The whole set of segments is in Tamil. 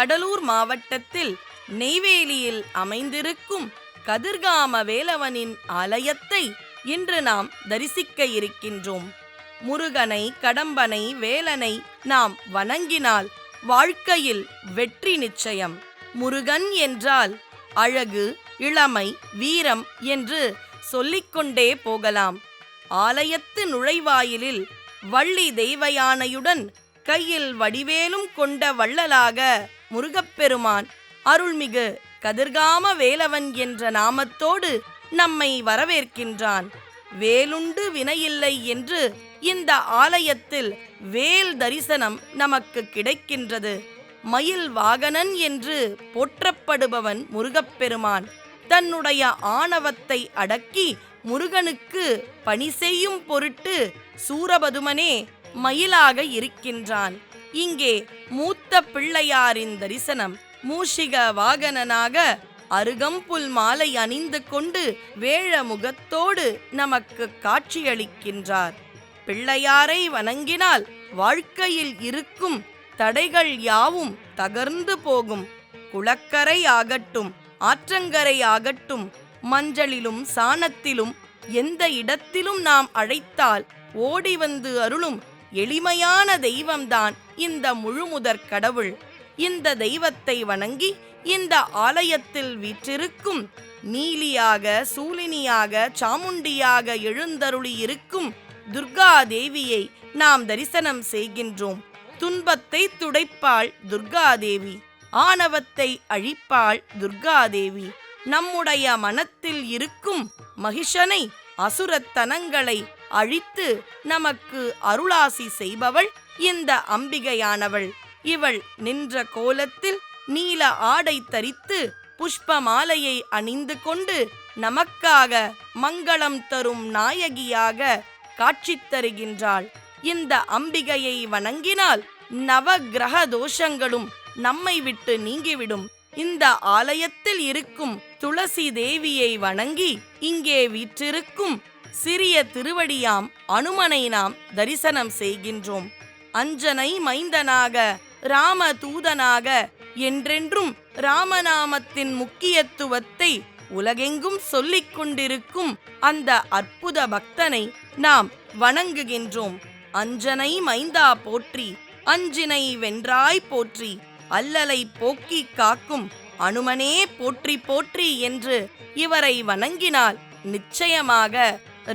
கடலூர் மாவட்டத்தில் நெய்வேலியில் அமைந்திருக்கும் கதிர்காம வேலவனின் ஆலயத்தை இன்று நாம் தரிசிக்க இருக்கின்றோம். முருகனை கடம்பனை வேலனை நாம் வணங்கினால் வாழ்க்கையில் வெற்றி நிச்சயம். முருகன் என்றால் அழகு இளமை வீரம் என்று சொல்லிக்கொண்டே போகலாம். ஆலயத்து நுழைவாயிலில் வள்ளி தெய்வயானையுடன் கையில் வடிவேலும் கொண்ட வள்ளலாக முருகப்பெருமான் அருள்மிகு கதிர்காம வேலவன் என்ற நாமத்தோடு நம்மை வரவேற்கின்றான். வேலுண்டு வினையில்லை என்று இந்த ஆலயத்தில் வேல் தரிசனம் நமக்கு கிடைக்கின்றது. மயில் வாகனன் என்று போற்றப்படுபவன் முருகப்பெருமான் தன்னுடைய ஆணவத்தை அடக்கி முருகனுக்கு பணி செய்யும் பொருட்டு சூரபதுமனே மயிலாக இருக்கின்றான். இங்கே மூத்த பிள்ளையாரின் தரிசனம். மூஷிக வாகனனாக அருகம்புல் மாலை அணிந்து கொண்டு வேழ முகத்தோடு நமக்கு காட்சியளிக்கின்றார். பிள்ளையாரை வணங்கினால் வாழ்க்கையில் இருக்கும் தடைகள் யாவும் தகர்ந்து போகும். குளக்கரை ஆகட்டும் ஆற்றங்கரை ஆகட்டும் மஞ்சளிலும் சாணத்திலும் எந்த இடத்திலும் நாம் அழைத்தால் ஓடி வந்து அருளும் எளிமையான தெய்வம்தான் இந்த முழுமுதற் கடவுள் இந்த தெய்வத்தை வணங்கி இந்த ஆலயத்தில் வீற்றிருக்கும் நீலியாக சூலினியாக சாமுண்டியாக எழுந்தருளி இருக்கும் துர்கா தேவியை நாம் தரிசனம் செய்கின்றோம். துன்பத்தை துடைப்பாள் துர்காதேவி ஆணவத்தை அழிப்பாள் துர்காதேவி. நம்முடைய மனத்தில் இருக்கும் மகிஷனை அசுரத்தனங்களை அழித்து நமக்கு அருளாசி செய்பவள் இந்த அம்பிகையானவள். இவள் நின்ற கோலத்தில் நீல ஆடை தரித்து புஷ்ப மாலையை அணிந்து கொண்டு நமக்காக மங்களம் தரும் நாயகியாக காட்சி தருகின்றாள். இந்த அம்பிகையை வணங்கினால் நவ கிரக தோஷங்களும் நம்மை விட்டு நீங்கிவிடும். இந்த ஆலயத்தில் இருக்கும் துளசி தேவியை வணங்கி இங்கே வீற்றிருக்கும் சிறிய திருவடியாம் அனுமனை நாம் தரிசனம் செய்கின்றோம். அஞ்சனை மைந்தனாக ராம தூதனாக என்றென்றும் ராமநாமத்தின் முக்கியத்துவத்தை உலகெங்கும் சொல்லிக் கொண்டிருக்கும் அந்த அற்புத பக்தனை நாம் வணங்குகின்றோம். அஞ்சனை மைந்தா போற்றி அஞ்சினை வென்றாய் போற்றி அல்லலை போக்கி காக்கும் அனுமனே போற்றி போற்றி என்று இவரை வணங்கினால் நிச்சயமாக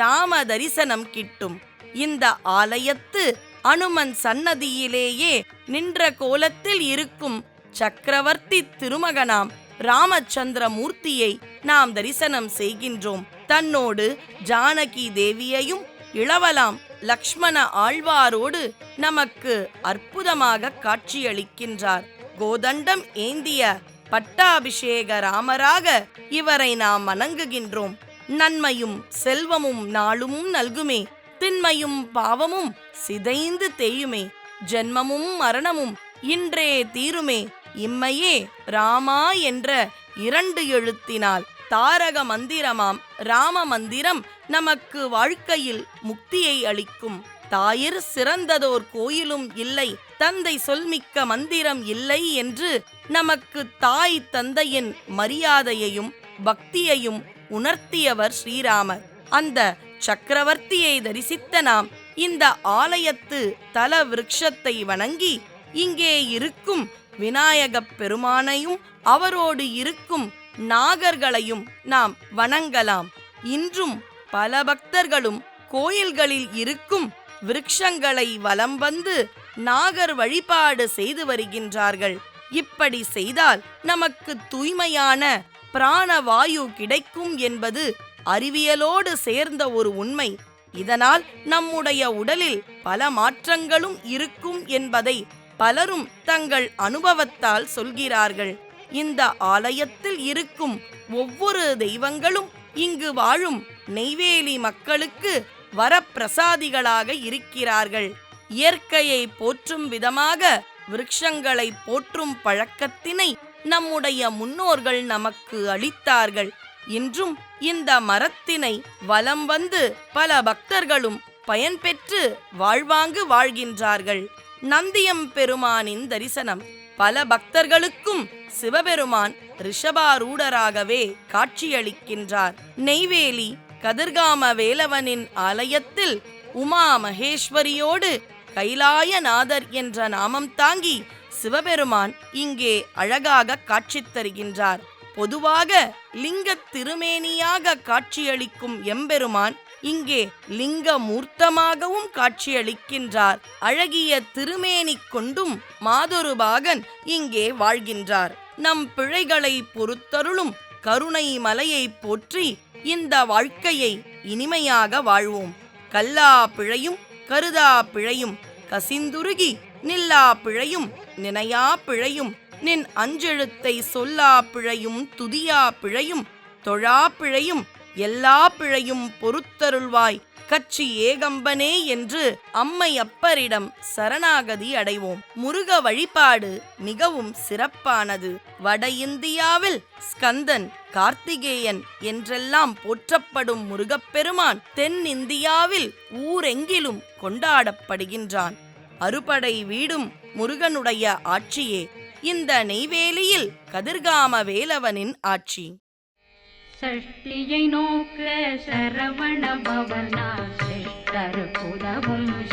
ராம தரிசனம் கிட்டும். இந்த ஆலயத்து அனுமன் சன்னதியிலேயே நின்ற கோலத்தில் இருக்கும் சக்கரவர்த்தி திருமகனாம் ராமச்சந்திர மூர்த்தியை நாம் தரிசனம் செய்கின்றோம். தன்னோடு ஜானகி தேவியையும் இளவலாம் லக்ஷ்மண ஆழ்வாரோடு நமக்கு அற்புதமாக காட்சியளிக்கின்றார். கோதண்டம் ஏந்திய பட்டாபிஷேக ராமராக இவரை நாம் வணங்குகின்றோம். நன்மையும் செல்வமும் நாளும் நல்குமே. திண்மையும் பாவமும் சிதைந்து தேயுமே. ஜென்மமும் மரணமும் இன்றே தீருமே. இம்மையே ராமா என்ற இரண்டு எழுத்தினால் தாரக மந்திரமாம். ராம மந்திரம் நமக்கு வாழ்க்கையில் முக்தியை அளிக்கும். தாயிர் சிறந்ததோர் கோயிலும் இல்லை. தந்தை சொல்மிக்க மந்திரம் இல்லை என்று நமக்கு தாய் தந்தையின் மரியாதையையும் பக்தியையும் உணர்த்தியவர் ஸ்ரீராமர். அந்த சக்கரவர்த்தியை தரிசித்த நாம் இந்த ஆலயத்து தல விருட்சத்தை வணங்கி இங்கே இருக்கும் விநாயகப் பெருமானையும் அவரோடு இருக்கும் நாகர்களையும் நாம் வணங்கலாம். இன்றும் பல பக்தர்களும் கோயில்களில் இருக்கும் விருட்சங்களை வலம் வந்து நாகர் வழிபாடு செய்து வருகின்றார்கள். இப்படி செய்தால் நமக்கு தூய்மையான பிராணவாயு கிடைக்கும் என்பது அறிவியலோடு சேர்ந்த ஒரு உண்மை. இதனால் நம்முடைய உடலில் பல மாற்றங்களும் இருக்கும் என்பதை பலரும் தங்கள் அனுபவத்தால் சொல்கிறார்கள். இந்த ஆலயத்தில் இருக்கும் ஒவ்வொரு தெய்வங்களும் இங்கு வாழும் நெய்வேலி மக்களுக்கு வரப்பிரசாதிகளாக இருக்கிறார்கள். இயற்கையை போற்றும் விதமாக விருட்சங்களை போற்றும் பழக்கத்தினை நம்முடைய முன்னோர்கள் நமக்கு அளித்தார்கள். இன்றும் இந்த மரத்தினை வலம் வந்து பல பக்தர்களும் பயன்பெற்று வாழ்வாங்கு வாழ்கின்றார்கள். நந்தியம் பெருமானின் தரிசனம். பல பக்தர்களுக்கும் சிவபெருமான் ரிஷபாரூடராகவே காட்சியளிக்கின்றார். நெய்வேலி கதிர்காம வேலவனின் ஆலயத்தில் உமா மகேஸ்வரியோடு கைலாயநாதர் என்ற நாமம் தாங்கி சிவபெருமான் இங்கே அழகாக காட்சி தருகின்றார். பொதுவாக லிங்கத் திருமேனியாக காட்சியளிக்கும் எம்பெருமான் இங்கே லிங்க மூர்த்தமாகவும் காட்சியளிக்கின்றார். அழகிய திருமேனி கொண்டும் மாதொருபாகன் இங்கே வாழ்கின்றார். நம் பிழைகளை பொறுத்தருளும் கருணை மலையை போற்றி இந்த வாழ்க்கையை இனிமையாக வாழ்வோம். கல்லா பிழையும் கருதா பிழையும் கசிந்துருகி நில்லா பிழையும் நினையா பிழையும் நின் அஞ்செழுத்தை சொல்லா பிழையும் துதியா பிழையும் தொழா பிழையும் எல்லா பிழையும் பொறுத்தருள்வாய். கச்சி ஏகம்பனே என்று அம்மை அப்பரிடம் சரணாகதி அடைவோம். முருக வழிபாடு மிகவும் சிறப்பானது. வட இந்தியாவில் ஸ்கந்தன் கார்த்திகேயன் என்றெல்லாம் போற்றப்படும் முருகப்பெருமான் தென் இந்தியாவில் ஊரெங்கிலும் கொண்டாடப்படுகின்றான். அறுபடை வீடும் முருகனுடைய ஆட்சியே. இந்த நெய்வேலியில் கதிர்காம வேலவனின் ஆட்சி. சஷ்டியை நோக்க சரவண பவனா சிஷ்டர்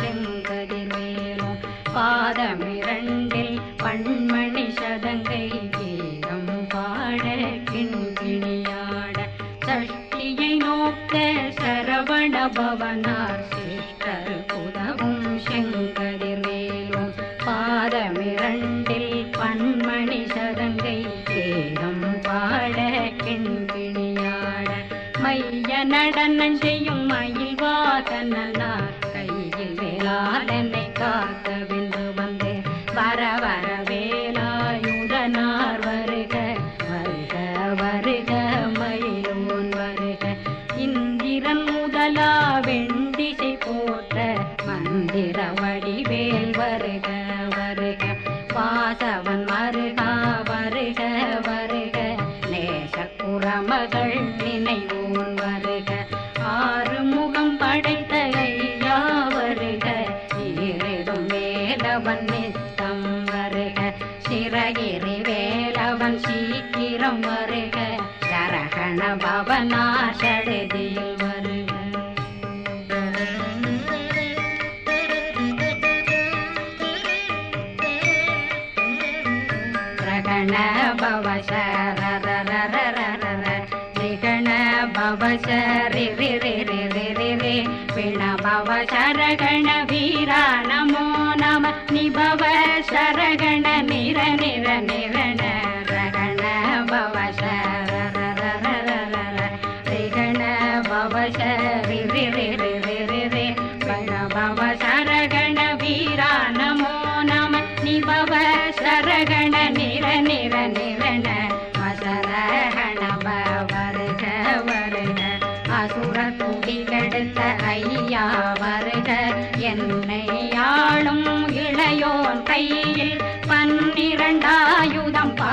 செங்கதிர் மேலும். பாதமிரண்டில் பண்மணி சதங்கை கீதம் பாட கிண்கிணியாட. சஷ்டியை நோக்க சரவண பவனார் நடனம் செய்யும் மயில் சரகண பவனா கையில் பன்னிரண்டாயுதம் பா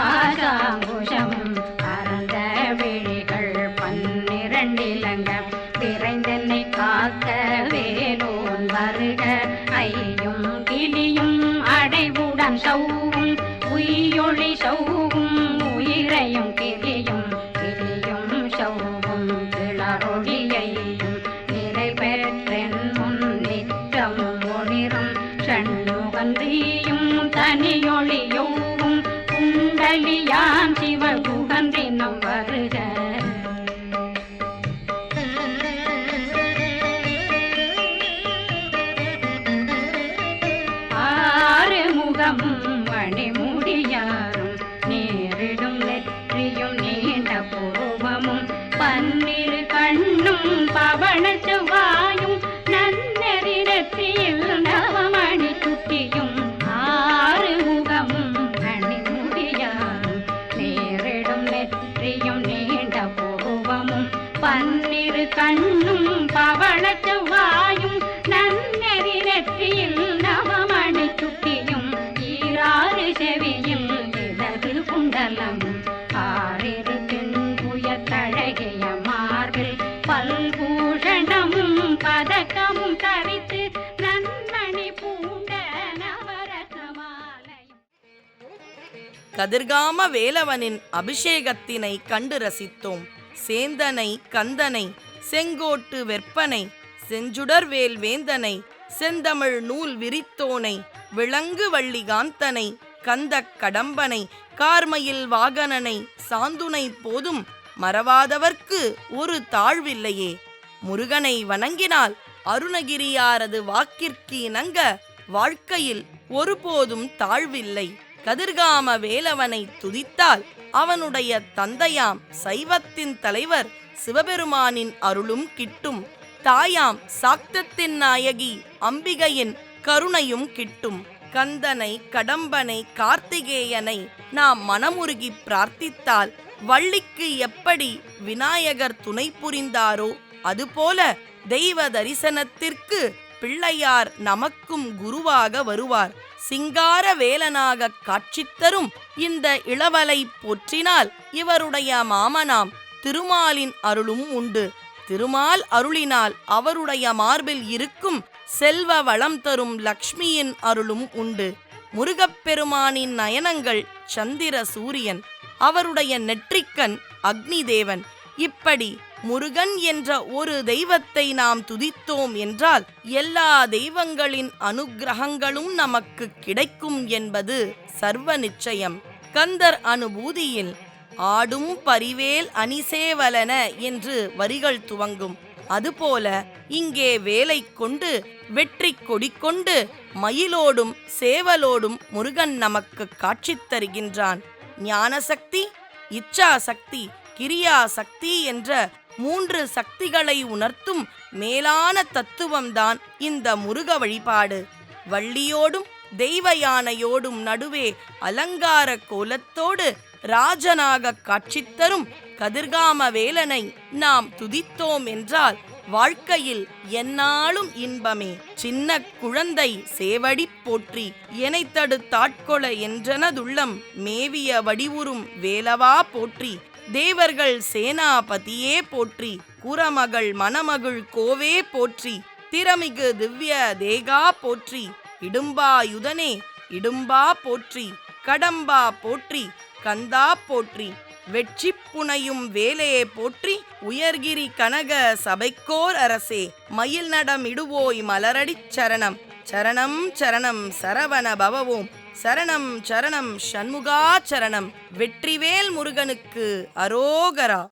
கண்ணும் பவள கதிர்காம வேலவனின் அபிஷேகத்தினை கண்டு ரசித்தோம். சேந்தனை கந்தனை செங்கோட்டு வெற்பனை செஞ்சுடர்வேல் வேந்தனை செந்தமிழ் நூல் விரித்தோனை விலங்கு வள்ளிகாந்தனை கந்தக் கடம்பனை கார்மயில் வாகனனை சாந்துனை போதும் மறவாதவர்க்கு ஒரு தாழ்வில்லையே. முருகனை வணங்கினால் அருணகிரியாரது வாக்கிற்கு இணங்க வாழ்க்கையில் ஒருபோதும் தாழ்வில்லை. கதிர்காம வேலவனை துதித்தால் அவனுடைய தந்தையாம் சைவத்தின் தலைவர் சிவபெருமானின் அருளும் கிட்டும். தாயாம் சாக்தத்தின் நாயகி அம்பிகையின் கருணையும் கிட்டும். கந்தனை கடம்பனை கார்த்திகேயனை நாம் மனமுருகி பிரார்த்தித்தால் வள்ளிக்கு எப்படி விநாயகர் துணை புரிந்தாரோ அதுபோல தெய்வ தரிசனத்திற்கு பிள்ளையார் நமக்கும் குருவாக வருவார். சிங்கார வேலனாக காட்சி தரும் இந்த இளவலை போற்றினால் இவருடைய மாமனாம் திருமாலின் அருளும் உண்டு. திருமால் அருளினால் அவருடைய மார்பில் இருக்கும் செல்வ வளம் தரும் லக்ஷ்மியின் அருளும் உண்டு. முருகப்பெருமானின் நயனங்கள் சந்திர சூரியன் அவருடைய நெற்றிக்கண் அக்னிதேவன். இப்படி முருகன் என்ற ஒரு தெய்வத்தை நாம் துதித்தோம் என்றால் எல்லா தெய்வங்களின் அனுக்கிரகங்களும் நமக்கு கிடைக்கும் என்பது சர்வ நிச்சயம். கந்தர் அனுபூதியில் ஆடும் பரிவேல் அணிசேவலன என்று வரிகள் துவங்கும். அதுபோல இங்கே வேலை கொண்டு வெற்றி கொடி கொண்டு மயிலோடும் சேவலோடும் முருகன் நமக்கு காட்சி தருகின்றான். ஞானசக்தி இச்சா சக்தி கிரியா சக்தி என்ற மூன்று சக்திகளை உணர்த்தும் மேலான தத்துவம்தான் இந்த முருக வழிபாடு. வள்ளியோடும் தெய்வ யானையோடும் நடுவே அலங்கார கோலத்தோடு ராஜனாக காட்சி தரும் கதிர்காம வேலனை நாம் துதித்தோம் என்றால் வாழ்க்கையில் எந்நாளும் இன்பமே. சின்ன குழந்தை சேவடி போற்றி எனை தடுத்தாட்கொள என்றனதுள்ளம் மேவிய வடிவுறும் வேலவா போற்றி தேவர்கள் சேனாபதியே போற்றி குரமகள் மணமகள் கோவே போற்றி திறமிகு திவ்ய தேகா போற்றி இடும்பாயுதனே இடும்பா போற்றி கடம்பா போற்றி கந்தா போற்றி வெற்றி புனையும் வேலையை போற்றி உயர்கிரி கனக சபைக்கோர் அரசே மயில் நடம் இடுவோய் மலரடிச் சரணம் சரணம் சரணம் சரவண பவவோம். சரணம் சரணம் சண்முகா சரணம். வெற்றிவேல் முருகனுக்கு அரோகரா.